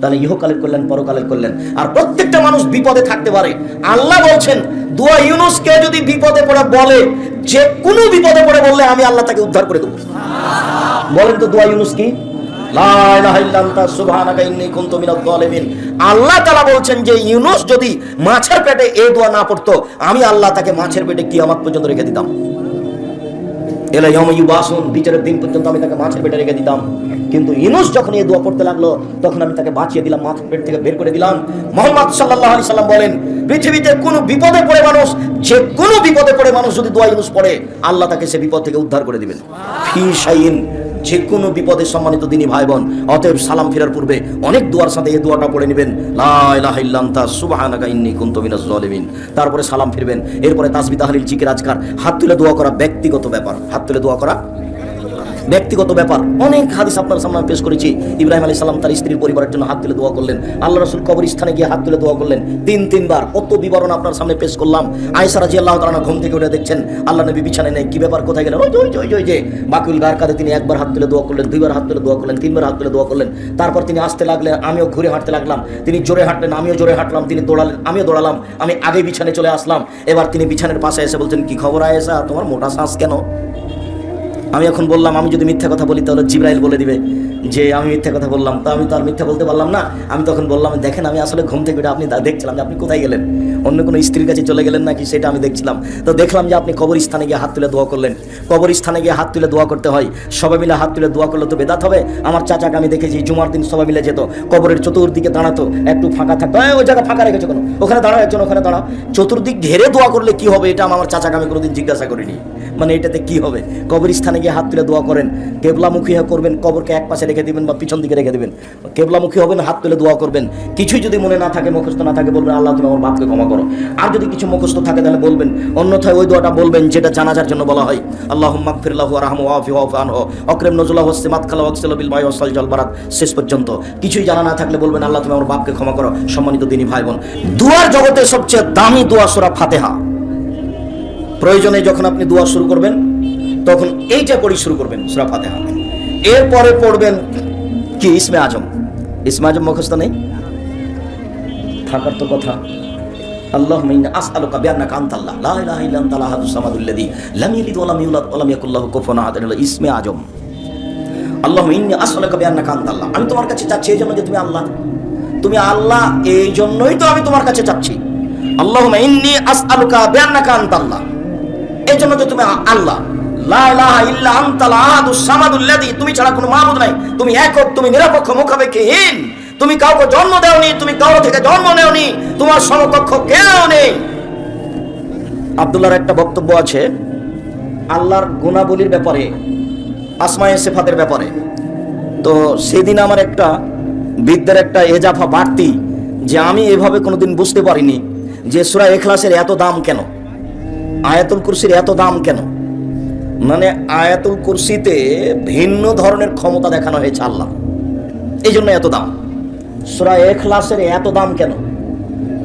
তাহলে ইহকালের পরকালের আর প্রত্যেকটা মানুষ বিপদে থাকতে পারে। আল্লাহ বলছেন, দুয়া ইউনুসকে যদি বিপদে পড়ে বলে, যে কোনো বিপদে পড়ে বললে আমি আল্লাহ তাকে উদ্ধার করে বলেন তো দোয়া ইউনুস কি? আল্লাহ তাআলা বলছেন যে ইউনুস যদি মাছের পেটে এ দোয়া না পড়তো, আমি আল্লাহ তাকে মাছের পেটে কি আমার পর্যন্ত রেখে দিতাম। এলা ইউবাসুন, বিচারের দিন পর্যন্ত আমি তাকে মাছের পেটে রেখে দিতাম। কিন্তু ইনুস যখন এই দোয়া পড়তে লাগল, তখন আমি তাকে বাঁচিয়ে দিলাম, মাছের পেট থেকে বের করে দিলাম। মোহাম্মদ সাল্লাল্লাহু আলাইহি সাল্লাম বলেন, পৃথিবীতে কোনো বিপদে পড়ে মানুষ, যে কোনো বিপদে পড়ে মানুষ যদি দোয়া ইনুস পড়ে, আল্লাহ তাকে সে বিপদ থেকে উদ্ধার করে দিবেন। ফি যে কোনো বিপদে সম্মানিত দিনী ভাই বোন অতএব সালাম ফেরার পূর্বে অনেক দোয়ার সাথে এই দোয়াটা পড়ে নেবেন। লা সুবাহানাকা ইন্নি আনতা সুবহানাকা ইন্নী কুনতু তারপরে সালাম ফিরবেন। এরপরে তাসবি তাহলিল জিকির আজকার। হাত তুলে দোয়া করা ব্যক্তিগত ব্যাপার। হাত তুলে দোয়া করা ব্যক্তিগত ব্যাপার। অনেক হাদিস আপনার সামনে পেশ করেছি। ইব্রাহিম আলী সাল্লাম তার স্ত্রীর পরিবারের জন্য হাত তুলে দোয়া করলেন। আল্লাহ রসুল কবর স্থানে গিয়ে হাত তুলে দোয়া করলেন। তিন তিনবার। কত বিবরণ আপনার সামনে পেশ করলাম। আয়সা রাজি আল্লাহ তালা ঘুম থেকে উঠে দেখছেন আল্লাহ নবী বিছানায় নেই কি ব্যাপার কোথায় গেলেন? ওই যে, ওই যে, ওই যে, ওই যে। বাকুল গার কাঁধে তিনি একবার হাত তুলে দোয়া করলেন দুইবার হাত তুলে দোয়া করলেন তিনবার হাত তুলে দোয়া করলেন। তারপর তিনি আসতে লাগলেন আমিও ঘুরে হাঁটতে লাগলাম। তিনি জোরে হাঁটলেন আমিও জোরে হাঁটলাম। তিনি দৌড়ালেন আমিও দৌড়ালাম। আমি আগে বিছানে চলে আসলাম। এবার তিনি বিছানের পাশে এসে বলছেন কি খবর আয়েসা তোমার মোটা শ্বাস কেন? আমি এখন বললাম আমি যদি মিথ্যা কথা বলি তাহলে জিব্রাইল বলে দিবে যে আমি মিথ্যা কথা বললাম। তা আমি তো আর মিথ্যা বলতে পারলাম না। আমি তখন বললাম দেখেন আমি আসলে ঘুম থেকে আপনি দেখছিলাম যে আপনি কোথায় গেলেন? অন্য কোনো স্ত্রীর কাছে চলে গেলেন নাকি? সেটা আমি দেখছিলাম। তো দেখলাম যে আপনি কবরস্থানে গিয়ে হাত তুলে দোয়া করলেন। কবরস্থানে গিয়ে হাত তুলে দোয়া করতে হয়। সবাই মিলে হাত তুলে দোয়া করলে তো বেদাত হবে। আমার চাচাকে আমি দেখেছি জুমার দিন সবাই মিলে যেত। কবরের চতুর্দিকে দাঁড়াতো একটু ফাঁকা থাকতো। "এই, ওই জায়গা ফাঁকা রেখেছো কেন? ওখানে দাঁড়াও একজন ওখানে দাঁড়াও। চতুর্দিক ঘেরে দোয়া করলে কি হবে? এটা আমার চাচাকে আমি কোনোদিন জিজ্ঞাসা করিনি। মানে এটাতে কি হবে? কবরস্থানে গিয়ে হাত তুলে দোয়া করেন। কেবলামুখী করবেন, কবরকে এক পাশে রেখে দেবেন বা পিছন দিকে রেখে দিবেন। কেবলামুখী হবেন, হাত তুলে দোয়া করবেন। কিছুই যদি মনে না থাকে, মুখস্থ না থাকে, বলবেন, আল্লাহ, তুমি আমার বাপকে ক্ষমা করো। আর যদি কিছু মুখস্থ থাকে, তাহলে বলবেন, অন্যথায় ওই দোয়াটা বলবেন, যেটা জানাজার জন্য বলা হয়। আল্লাহ মাগফিরলাহু আরহামু ওয়াফি ওয়াফি আনহু। অকরেম নজুল্লাহ ওয়াসিমাত খালা ওয়াকসিল বিল মাই ওয়াসাল জল বারাত। শেষ পর্যন্ত। কিছুই জানা না থাকলে বলবেন, আল্লাহ, তুমি আমার বাপকে ক্ষমা করো। সম্মানিত দিনী ভাই বোন, দুয়ার জগতে সবচেয়ে দামি দোয়া সূরা ফাতিহা। প্রয়োজনে যখন আপনি দোয়া শুরু করবেন, তখন এইটা পড়ি শুরু করবেন, সুরা ফাতেহা। এরপরে পড়বেন কি? ইসমে আজম। ইসমে আজম মুখস্থ নেই? থাকার তো কথা। আল্লাহ আসআলুকা বিআন্নাকা আনতাল্লাহ। লা ইলাহা ইল্লা আনতা আল-আহাদুস সামাদুল্লাযী লাম ইয়ালিদ ওয়া লাম ইউলাদ ওয়া লাম ইয়াকুল লাহু কুফুয়ান আহাদ। ইসমে আজম। আল্লাহ ইন্নী আসআলুকা বিআন্নাকা আনতাল্লাহ। আমি তোমার কাছে চাচ্ছি এই জন্য যে তুমি আল্লাহ। তুমি আল্লাহ, এই জন্যই তো আমি তোমার কাছে চাচ্ছি। আল্লাহুম্মা ইন্নী আসআলুকা বিআন্নাকা আনতাল্লাহ। এই তুমি আল্লাহ। তুমি ছাড়া কোনো নাই। তুমি একক, তুমি নিরপেক্ষ, মুখাপেক্ষীহীন। তুমি কাউকে জন্ম দেওনি, তুমি থেকে জন্ম নেওনি। তোমার সমকক্ষ কেউ নেই। একটা বক্তব্য আছে, আল্লাহর গুণাবলীর ব্যাপারে, আসমায়ে সেফাতের ব্যাপারে। তো সেদিন আমার একটা বিদ্যার একটা এজাফা বাড়তি যে আমি এভাবে কোনোদিন বুঝতে পারিনি যে সুরা এখলাসের এত দাম কেন। আয়াতুল কুরসির এত দাম কেন? মানে আয়াতুল কুরসিতে ভিন্ন ধরনের ক্ষমতা দেখানো হয়েছে আল্লাহ। এই জন্য এত দাম। সুরা এখলাসের এত দাম কেন?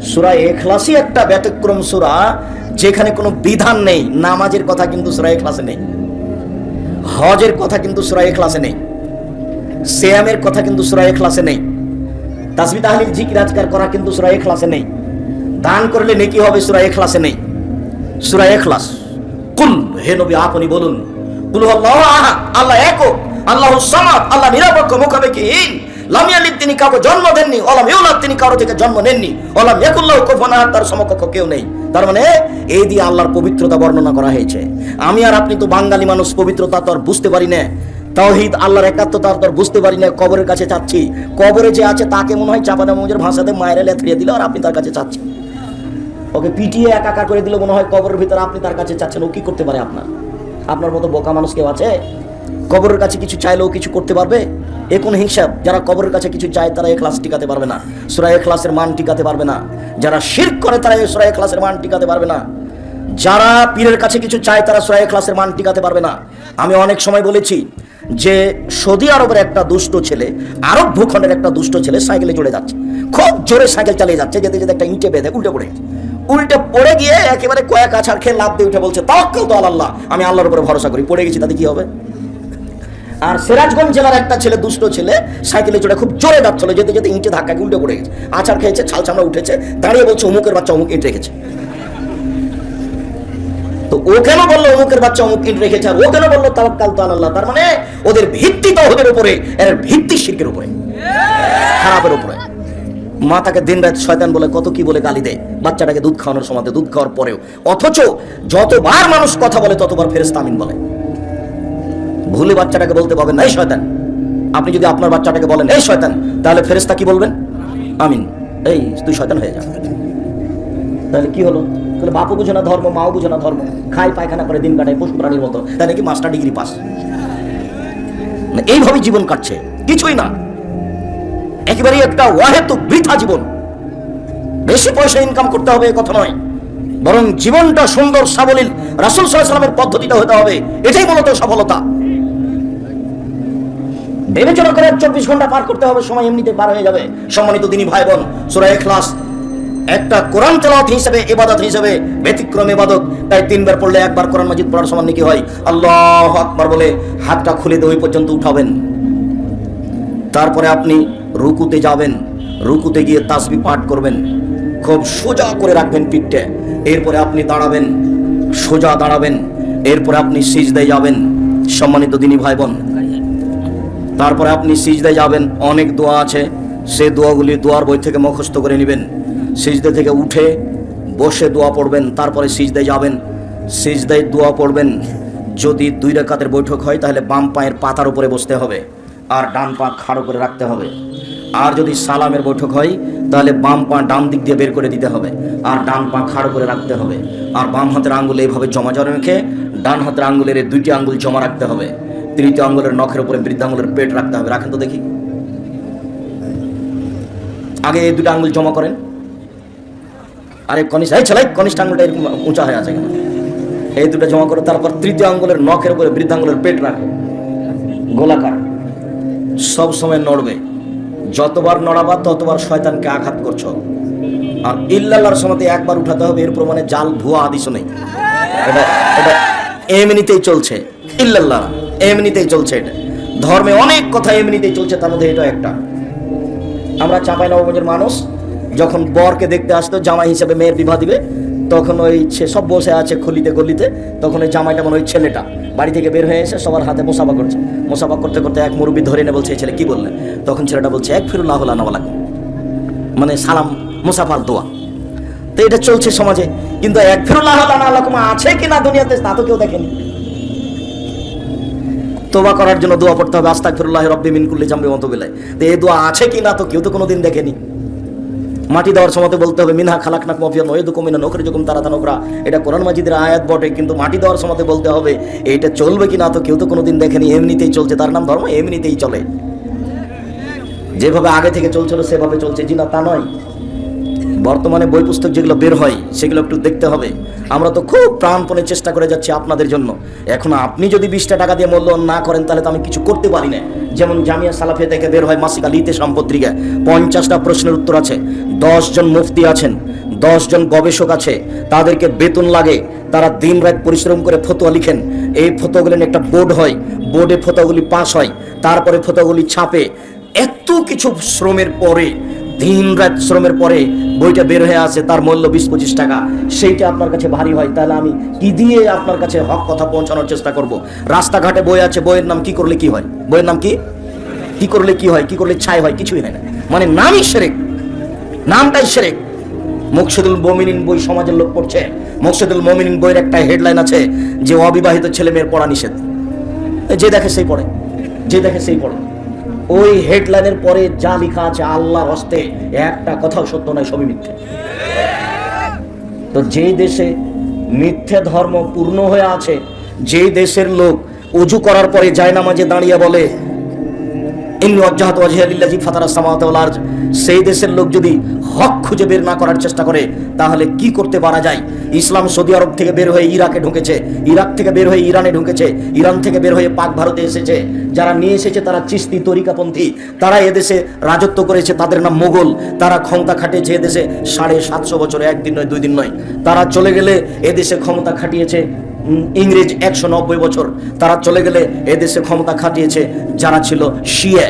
সুরা এখলাসই একটা ব্যতিক্রম সুরা যেখানে কোনো বিধান নেই। নামাজের কথা কিন্তু সুরা এখলাসে নেই। হজের কথা কিন্তু সুরা এখলাসে নেই। সেয়ামের কথা কিন্তু সুরা এখলাসে নেই। তাসবি তাহলিল জিকির আজকার করা কিন্তু সুরা এখলাসে নেই। দান করলে নেকি হবে সুরা এখলাসে নেই। সুরা এখলাস কুল, হে নবী, আপনি বলুন, কুল আল্লাহ আল্লাহ একক, আল্লাহ সামাদ, আল্লাহ নিরপেক্ষ মুখাপেক্ষীহীন। লাম ইয়ালিদ, তিনি কাউকে জন্ম দেননি ওলাম ইউলাদ, তিনি কারও থেকে জন্ম নেননি। ইয়াকুল্লাহু কুফুয়ান তার সমকক্ষ কেউ নেই। তার মানে এই দিয়ে আল্লাহর পবিত্রতা বর্ণনা করা হয়েছে। আমি আর আপনি তো বাঙালি মানুষ, পবিত্রতা তো আর বুঝতে পারি না। তাওহিদ, আল্লাহর একাত্মতা তো আর বুঝতে পারি না, কবরের কাছে চাচ্ছি। কবরে যে আছে, তাকে মনে হয় চাপাদা মৌজের ভাষাতে মায়ের লেথড়িয়ে দিল, আর আপনি তার কাছে চাচ্ছেন। ওকে পিটিয়ে একাকার করে দিলে মনে হয় কবরের ভিতরে আপনি তার কাছে চাচ্ছেন ও কি করতে পারে আপনার? আপনার মতো বোকা মানুষ কেউ আছে? কবরের কাছে কিছু চাইলেও কিছু করতে পারবে? এ কোন হিংসাব? যারা কবরের কাছে কিছু চায়, তারা এ ক্লাস টিকাতে পারবে না। সুরা এ ক্লাসের মান টিকাতে পারবে না। যারা শির করে, তারা সুরা এ ক্লাসের মান টিকাতে পারবে না। যারা পীরের কাছে কিছু চায়, তারা সুরা এ ক্লাসের মান টিকাতে পারবে না। আমি অনেক সময় বলেছি যে সৌদি আরবের একটা দুষ্ট ছেলে, আরব ভূখণ্ডের একটা দুষ্ট ছেলে সাইকেলে চড়ে যাচ্ছে। খুব জোরে সাইকেল চালিয়ে যাচ্ছে, যেতে যেতে একটা ইঁটে বেঁধে উল্টে পড়ে। উল্টে পড়ে গিয়ে একেবারে কয়েক আছাড় খেয়ে লাভ দিয়ে উঠে বলছে, তাওয়াক্কাল তো আল্লাহ আমি আল্লাহর উপরে ভরসা করি। পড়ে গেছি, তাতে কি হবে? আর সিরাজগঞ্জ জেলার একটা ছেলে, দুষ্ট ছেলে, সাইকেলে চড়ে খুব জোরে যাচ্ছিল, যেতে যেতে ইঁটে ধাক্কা উল্টে পড়ে গেছে। আচার খেয়েছে, ছাল চামড়া উঠেছে, দাঁড়িয়ে বলছে, অমুকের বাচ্চা অমুক ইট রেখেছে। তো ও কেন বলল, অমুকের বাচ্চা অমুক ইট রেখেছে? আর ও কেন বলল, তাওয়াক্কাল তো আল্লাহ তার মানে ওদের ভিত্তি তো ওদের উপরে, এর ভিত্তি শিরকের উপরে, খারাপের উপরে। মা তাকে দিন রাত শয়তান বলে কত কি বলে গালি দেয়? বাচ্চাটাকে দুধ খাওয়ানোর সময় দুধ খাওয়ার পরেও। অথচ যতবার মানুষ কথা বলে, ততবার ফেরেস্তা আমিন বলে। ভুলে বাচ্চাটাকে বলতে পারবেন না, এই শয়তান, আপনি যদি আপনার বাচ্চাটাকে বলেন, এই শয়তান তাহলে ফেরেস্তা কি বলবেন? আমিন। এই, তুই শয়তান হয়ে যা। তাহলে কি হলো? তাহলে বাপও বুঝে না ধর্ম, মাও বুঝে না ধর্ম। খায় পায়খানা করে দিন কাটায় পশু প্রাণীর মতো। তাহলে কি মাস্টার ডিগ্রি পাস? এইভাবে জীবন কাটছে। কিছুই না। একেবারেই একটা অহেতুক বৃথা জীবন। বেশি পয়সা ইনকাম করতে হবে কথা নয়। বরং জীবনটা সুন্দর সাবলীল রাসুল সাল্লামের পদ্ধতিটা হতে হবে। এটাই মূলত সফলতা। বিবেচনা করে চব্বিশ ঘণ্টা পার করতে হবে, সময় এমনিতে পার হয়ে যাবে। সম্মানিত দিনী ভাই বোন সুরায় ক্লাস একটা কোরআন তেলাওয়াত হিসেবে, ইবাদত হিসেবে ব্যতিক্রম ইবাদত। তাই তিনবার পড়লে একবার কোরআন মাজিদ পড়ার সমান নাকি হয়। আল্লাহ আকবার বলে হাতটা খুলে দিয়ে পর্যন্ত উঠাবেন। তারপরে আপনি রুকুতে যাবেন, রুকুতে গিয়ে তাসবি পাঠ করবেন, খুব সোজা করে রাখবেন পিঠটা, এরপরে আপনি দাঁড়াবেন, সোজা দাঁড়াবেন, এরপরে আপনি সিজদায় যাবেন, সম্মানিত দিনী ভাই বোন তারপরে আপনি সিজদায় যাবেন, অনেক দোয়া আছে, সে দোয়াগুলি দোয়ার বই থেকে মুখস্থ করে নেবেন। সিজদা থেকে উঠে বসে দোয়া পড়বেন, তারপরে সিজদায় যাবেন, সিজদায় দোয়া পড়বেন। যদি দুই রেখাতের বৈঠক হয়, তাহলে বাম পায়ের পাতার উপরে বসতে হবে। আর ডান পা খাড়ো করে রাখতে হবে। আর যদি সালামের বৈঠক হয়, তাহলে বাম পা ডান দিক দিয়ে বের করে দিতে হবে। আর ডান পা খাড়ো করে রাখতে হবে। আর বাম হাতের আঙ্গুল এইভাবে জমা জমা রেখে ডান হাতের আঙ্গুলের এই দুইটি আঙ্গুল জমা রাখতে হবে। তৃতীয় আঙ্গুলের নখের উপরে বৃদ্ধাঙ্গুলের পেট রাখতে হবে। রাখেন তো দেখি। আগে এই দুটো আঙ্গুল জমা করেন। আরে কনিষ্ঠ, এই ছেলে কনিষ্ঠ আঙ্গুলটা এরকম উঁচা হয়ে আছে এই দুটো জমা করে, তারপর তৃতীয় আঙ্গুলের নখের উপরে বৃদ্ধাঙ্গুলের পেট রাখে। গোলাকার। সব সময় নড়বে। যতবার নড়াবা, ততবার শয়তানকে আঘাত করছ। আর ইল্লাল্লাহর সময় একবার উঠাতে হবে, এর প্রমাণে জাল, ভুয়া আদিশও নেই। এমনিতেই চলছে। ইল্লাল্লাহ, এমনিতেই চলছে এটা। ধর্মে অনেক কথা এমনিতেই চলছে, তার মধ্যে এটা একটা। আমরা চাঁপাই নবগঞ্জের মানুষ, যখন বরকে দেখতে আসতো, জামাই হিসেবে মেয়ের বিবাহ দিবে তখন ওই সে সব বসে আছে খুলিতে গলিতে, তখন ওই জামাইটা মানে ওই ছেলেটা বাড়ি থেকে বের হয়ে এসে সবার হাতে মোসাফা করছে। মোসাফা করতে করতে এক মুরব্বী ধরে এনে বলছে, এই ছেলে কি বললেন তখন ছেলেটা বলছে, এক ফিরুল্লাহ নাওয়ালাক মানে সালাম, মুসাফার দোয়া। তো এটা চলছে সমাজে। কিন্তু এক ফিরুল্লাহ আলাকুম আছে কি না দুনিয়াতে, তা তো কেউ দেখেনি। তোবা করার জন্য দোয়া পড়তে হবে। আস্তাক ফিরুল্লাহ রব্বি মিন কুল্লি জাম্বি মতো বেলায় তো এই দোয়া আছে কি না তো কেউ তো কোনোদিন দেখেনি। মাটি দেওয়ার সময় বলতে হবে, মিনহা খালাক নাক মফিয়া নয় দুকুম মিনা নকরি যুকুম তারা তানকরা এটা কোরআন মাজিদের আয়াত বটে, কিন্তু মাটি দেওয়ার সময় বলতে হবে এটা চলবে কি না তো কেউ তো কোনোদিন দেখেনি, এমনিতেই চলছে, তার নাম ধর্ম এমনিতেই চলে। যেভাবে আগে থেকে চলছিল, সেভাবে চলছে। জি না, তা নয়। বর্তমানে বই পুস্তক যেগুলো বের হয়, সেগুলো একটু দেখতে হবে। আমরা তো খুব প্রাণপণে চেষ্টা করে যাচ্ছি আপনাদের জন্য। এখন আপনি যদি বিশটা টাকা দিয়ে মূল্যায়ন না করেন, তাহলে তো আমি কিছু করতে পারি না। যেমন জামিয়া সালাফিয়া থেকে বের হয় মাসিক আলিতে সম্পত্রিকা পঞ্চাশটা প্রশ্নের উত্তর আছে। জন মুফতি আছেন। জন গবেষক আছে। তাদেরকে বেতন লাগে। তারা দিন রাত পরিশ্রম করে ফতোয়া লিখেন। এই ফতোগুলি একটা বোর্ড হয়। বোর্ডে ফতোগুলি পাস হয়। তারপরে ফতোগুলি ছাপে। এত কিছু শ্রমের পরে দিন রাত শ্রমের পরে বইটা বের হয়ে আছে তার মূল্য বিশ পঁচিশ টাকা। সেইটা আপনার কাছে ভারী হয়, তাহলে আমি কি দিয়ে আপনার কাছে হক কথা পৌঁছানোর চেষ্টা করব? রাস্তাঘাটে বই আছে, বইয়ের নাম কি করলে কি হয়? বইয়ের নাম কি? কি করলে কি হয়, কি করলে ছাই হয়, কিছুই হয় না। মানে নামই সেরেক। নামটাই সেরেক। মুকসিদুল মমিনিন বই সমাজের লোক পড়ছে। মুকসিদুল মমিনিন বইয়ের একটা হেডলাইন আছে যে, অবিবাহিত ছেলে মেয়ের পড়া নিষেধ। যে দেখে সেই পড়ে। যে দেখে সেই পড়ে। ওই হেডলাইনের পরে যা লেখা আছে আল্লাহর হস্তে, একটা কথাও সত্য নয়, সবই মিথ্যে। তো যেই দেশে মিথ্যে ধর্ম পূর্ণ হয়ে আছে, যেই দেশের লোক অজু করার পরে যায় নামাজে দাঁড়িয়ে বলে ইন্নি অজ্জাহাত ওয়াজহিয়ালিল্লাজি ফাতারা সামাওয়াত ওয়াল সেই দেশের লোক যদি হক খুঁজে বের না করার চেষ্টা করে, তাহলে কি করতে পারা যায়? ইসলাম সৌদি আরব থেকে বের হয়ে ইরাকে ঢুকেছে, ইরাক থেকে বের হয়ে ইরানে ঢুকেছে, ইরান থেকে বের হয়ে পাক ভারতে এসেছে। যারা নিয়ে এসেছে তারা চিস্তি তরিকাপন্থী। তারা এদেশে রাজত্ব করেছে, তাদের নাম মোগল তারা ক্ষমতা খাটিয়েছে এদেশে সাড়ে সাতশো বছর, একদিন নয়, দুই দিন নয়। তারা চলে গেলে এদেশে ক্ষমতা খাটিয়েছে ইংরেজ একশো নব্বই বছর তারা চলে গেলে এদেশে ক্ষমতা খাটিয়েছে, যারা ছিল শিয়ে।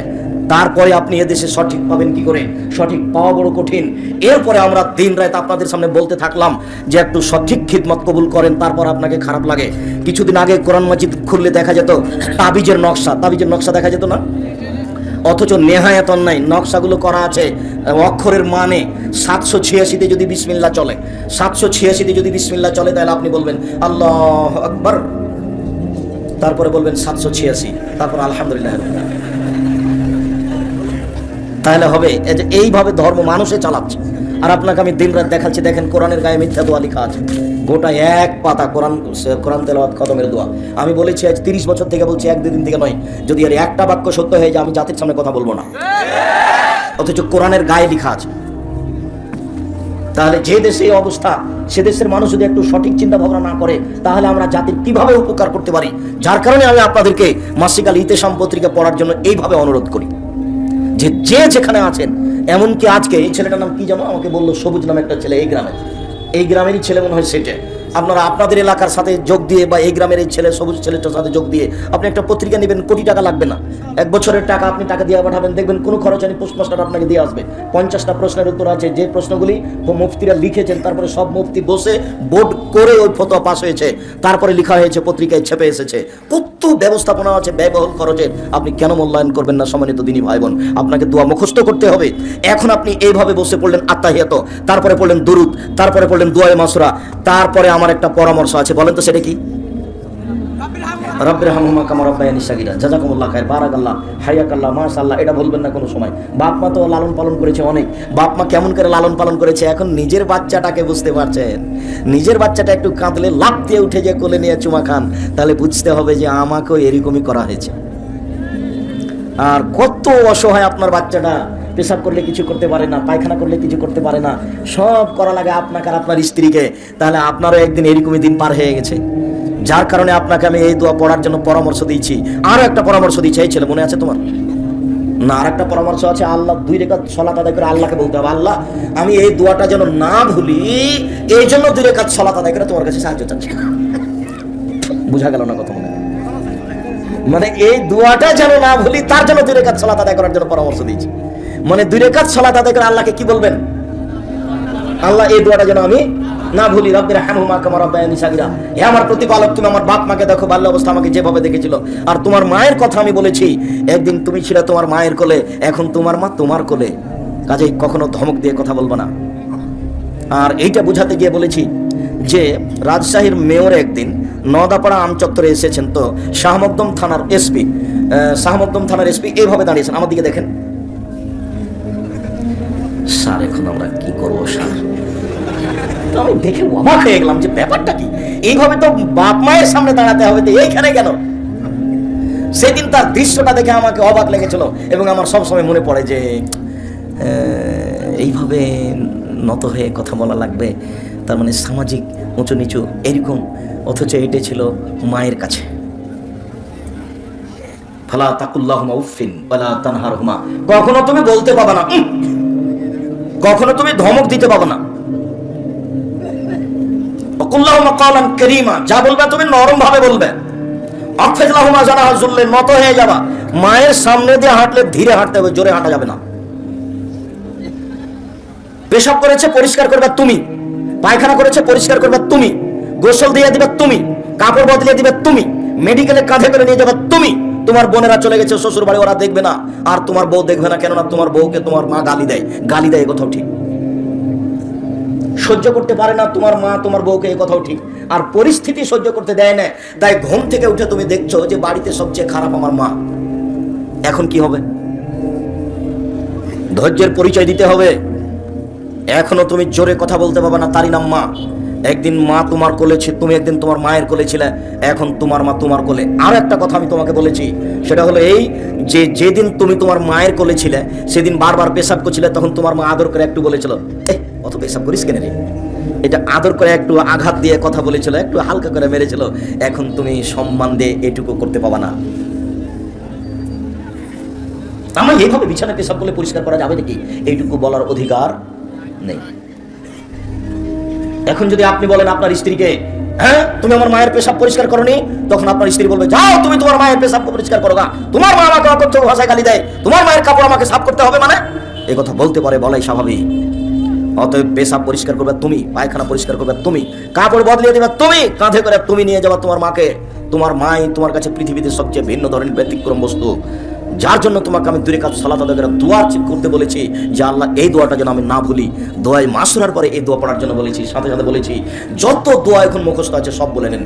তারপরে আপনি এদেশে সঠিক পাবেন কি করে? সঠিক পাওয়া বড় কঠিন। এরপরে আমরা দিন রাত আপনাদের সামনে বলতে থাকলাম যে একটু সঠিক খিদমত কবুল করেন, তারপর আপনাকে খারাপ লাগে। কিছুদিন আগে কোরআন মাজিদ খুললে দেখা যেত, তাবিজের নকশা তাবিজের নকশা দেখা যেত না? অথচ নেহায়াত অন্যায় নকশাগুলো করা আছে, অক্ষরের মানে সাতশো ছিয়াশিতে যদি বিসমিল্লা চলে, সাতশো ছিয়াশিতে যদি বিসমিল্লা চলে, তাহলে আপনি বলবেন, আল্লাহ আকবর। তারপরে বলবেন, সাতশো ছিয়াশি। তারপর, আলহামদুলিল্লাহ তাহলে হবে এইভাবে ধর্ম মানুষে চালাচ্ছে। আর আপনাকে আমি দিনরাত দেখাচ্ছি, দেখেন কোরআনের গায়ে মিথ্যা দোয়া লেখা আছে। গোটা এক পাতা কোরআন কোরআন তেলাওয়াত খতমের দোয়া। আমি বলেছি, আজ তিরিশ বছর থেকে বলছি, এক দুদিন থেকে নয়। যদি আর একটা বাক্য সত্য হয়ে যায়, আমি জাতির সামনে কথা বলব না। অথচ কোরআনের গায়ে লেখা আছে। তাহলে যে দেশে এই অবস্থা, সে দেশের মানুষ যদি একটু সঠিক চিন্তা ভাবনা না করে, তাহলে আমরা জাতির কীভাবে উপকার করতে পারি? যার কারণে আমি আপনাদেরকে মাসিকাল ইতেশাম পত্রিকা পড়ার জন্য এইভাবে অনুরোধ করি। যে যে যেখানে আছেন এমনকি আজকে এই ছেলেটার নাম কি জানো? আমাকে বলল সবুজ নামে একটা ছেলে এই গ্রামে। এই গ্রামেরই ছেলে মনে হয় সেটে। আপনারা আপনাদের এলাকার সাথে যোগ দিয়ে বা এই গ্রামের এই ছেলে, সবুজ ছেলেটার সাথে যোগ দিয়ে আপনি একটা পত্রিকা নেবেন, কোটি টাকা লাগবে না। এক বছরের টাকা আপনি টাকা দিয়ে পাঠাবেন, দেখবেন কোনো খরচ নেই পোস্টমাস্টার আপনাকে দিয়ে আসবে। পঞ্চাশটা প্রশ্নের উত্তর আছে, যে প্রশ্নগুলি মুফতিরা লিখেছেন, তারপরে সব মুফতি বসে বোর্ড করে ওই ফতোয়া পাস হয়েছে। তারপরে লেখা হয়েছে, পত্রিকায় ছেপে এসেছে। কত ব্যবস্থাপনা আছে, ব্যয়বহুল খরচের। আপনি কেন মূল্যায়ন করবেন না, সম্মানিত দিনী ভাই বোন আপনাকে দোয়া মুখস্থ করতে হবে। এখন আপনি এইভাবে বসে পড়লেন আত্মাহিয়াত, তারপরে পড়লেন দুরুদ, তারপরে পড়লেন দোয়ায় মাসুরা, তারপরে আমার একটা পরামর্শ আছে বলেন তো সেটা কি? রব্বের হামুমা কামা রব্বায়ানি সাগিরা। জাজাকুমুল্লাহ খায়ের বারাকাল্লাহ হাইয়াকাল্লাহ মাশাল্লাহ এটা বলবেন না কোনো সময়। বাপ মা তো লালন পালন করেছে অনেক। বাপ মা কেমন করে লালন পালন করেছে এখন নিজের বাচ্চাটাকে বুঝতে পারছেন। নিজের বাচ্চাটা একটু কাঁদলে লাভ দিয়ে উঠে যে কোলে নিয়ে চুমা খান। তাহলে বুঝতে হবে যে আমাকেও এরকমই করা হয়েছে। আর কত অসহায় আপনার বাচ্চাটা। পেশাব করলে কিছু করতে পারে না, পায়খানা করলে কিছু করতে পারে না, সব করা লাগে আপনাকে আর আপনার স্ত্রীকে। তাহলে আপনারও একদিন এরকমই দিন পার হয়ে গেছে। যার কারণে আপনাকে আমি এই দোয়া পড়ার জন্য পরামর্শ দিয়েছি। আরও একটা পরামর্শ দিচ্ছি এই ছেলে, মনে আছে তোমার? না আর একটা পরামর্শ আছে, আল্লাহ দুই রেখা সলাত আদায় করে আল্লাহকে বলতে হবে, আল্লাহ, আমি এই দোয়াটা যেন না ভুলি, এই জন্য দুই রেখা সলাত আদায় করে তোমার কাছে সাহায্য চাচ্ছি। বুঝা গেল না কথা মনে? মানে এই দোয়াটা যেন না ভুলি, তার জন্য দুই রেখাত সালাত আদায় করার জন্য পরামর্শ দিয়েছি। মানে দুই রেখাত সালাত আদায় করে আল্লাহকে কি বলবেন? আল্লাহ এই দোয়াটা যেন আমি না ভুলি। কামা সাগিরা। হে আমার প্রতিপালক, তুমি আমার বাপ মাকে দেখো, বাল্য অবস্থা আমাকে যেভাবে দেখেছিল। আর তোমার মায়ের কথা আমি বলেছি, একদিন তুমি তোমার মায়ের কোলে, এখন তোমার মা তোমার কোলে। কখনো ধমক দিয়ে কথা বলব না। আর এইটা বোঝাতে গিয়ে বলেছি যে, রাজশাহীর মেয়র একদিন নদাপাড়া আমচত্বরে এসেছেন তো, শাহমকদম থানার এসপি শাহমকদম থানার এসপি এইভাবে দাঁড়িয়েছেন। আমার দিকে দেখেন। স্যার, এখন আমরা কি করব, স্যার? আমি দেখে অবাক হয়ে গেলাম যে ব্যাপারটা কি? এইভাবে তো বাপ মায়ের সামনে দাঁড়াতে হবে তো এইখানে কেন? সেদিন তার দৃশ্যটা দেখে আমাকে অবাক লেগেছিল এবং আমার সবসময় মনে পড়ে যে এইভাবে নত হয়ে কথা বলা লাগবে। তার মানে সামাজিক উঁচু নিচু এরকম, অথচ এটা ছিল মায়ের কাছে। ফালা তাকুল্লাহুমা উফিন ওয়ালা তানহারহুমা। কখনো তুমি বলতে পাবা না। কখনো তুমি ধমক দিতে পাবো না। কারীমা, যা বলবে তুমি নরম ভাবে বলবে। আফেজলাহুমা জানা হাজুল্লে নত হয়ে যাবা। মায়ের সামনে দিয়ে হাঁটলে ধীরে হাঁটতে হবে, জোরে হাঁটা যাবে না। পেশাব করেছে, পরিষ্কার করবে তুমি। পায়খানা করেছে, পরিষ্কার করবে তুমি। গোসল দিয়ে দিবে তুমি। কাপড় বদলে দিবে তুমি। মেডিকেলে কাঁধে করে নিয়ে যাবে তুমি। তোমার বোনেরা চলে গেছে শ্বশুর বাড়ি ওরা দেখবে না। আর তোমার বউ দেখবে না, কেননা তোমার বউকে তোমার মা গালি দেয়। গালি দেয় এ কথাও ঠিক। সহ্য করতে পারে না তোমার মা, তোমার বউকে এই কথাও ঠিক। আর পরিস্থিতি সহ্য করতে দেয় না। তাই ঘুম থেকে উঠে তুমি দেখছ যে বাড়িতে সবচেয়ে খারাপ আমার মা। এখন কি হবে? ধৈর্যের পরিচয় দিতে হবে। এখনও তুমি জোরে কথা বলতে পারবে না, তারই নাম মা। একদিন মা তোমার কোলে ছিল তুমি একদিন তোমার মায়ের কোলে ছিলে, এখন তোমার মা তোমার কোলে। আর একটা কথা আমি তোমাকে বলেছি, সেটা হলো এই যে যেদিন তুমি তোমার মায়ের কোলে ছিলে, সেদিন বারবার পেশাব করছিলে, তখন তোমার মা আদর করে একটু বলেছিল এ অত পেশাব করিস কেন রে? এটা আদর করে একটু আঘাত দিয়ে কথা বলেছিল, একটু হালকা করে মেরেছিল, এখন তুমি সম্মান দিয়ে এটুকু করতে পাবা না। আমার এইভাবে বিছানা পেশাব বলে পরিষ্কার করা যাবে নাকি? এইটুকু বলার অধিকার নেই। এখন যদি আপনি বলেন আপনার স্ত্রীকে হ্যাঁ তুমি আমার মায়ের পেশাব পরিষ্কার করনি? তখন আপনার স্ত্রী বলবে, যাও, তুমি তোমার মায়ের পেশাব পরিষ্কার করো গা। তোমার মা আমাকে অকথ্য ভাষায় গালি দেয়। তোমার মায়ের কাপড় আমাকে সাফ করতে হবে মানে? এই কথা বলতে পারে বলাই স্বাভাবিক। অতএব পেশাব পরিষ্কার করবে তুমি, পায়খানা পরিষ্কার করবে তুমি, কাপড় বদলিয়ে দেবে তুমি, কাঁধে করে তুমি নিয়ে যাবে তোমার মাকে। তোমার মাই তোমার কাছে পৃথিবীতে সবচেয়ে ভিন্ন ধরনের ব্যতিক্রম বস্তু। যার জন্য তোমাকে আমি দূরে কাজ সালাত আদায় করে দোয়া করতে বলেছি, যে আল্লাহ এই দোয়াটা যেন আমি না ভুলি। দোয়ায় মাসুরার পরে এই দোয়া পড়ার জন্য বলেছি, সাথে সাথে বলেছি, যত দোয়া এখন মুখস্থ আছে সব বলে নেন।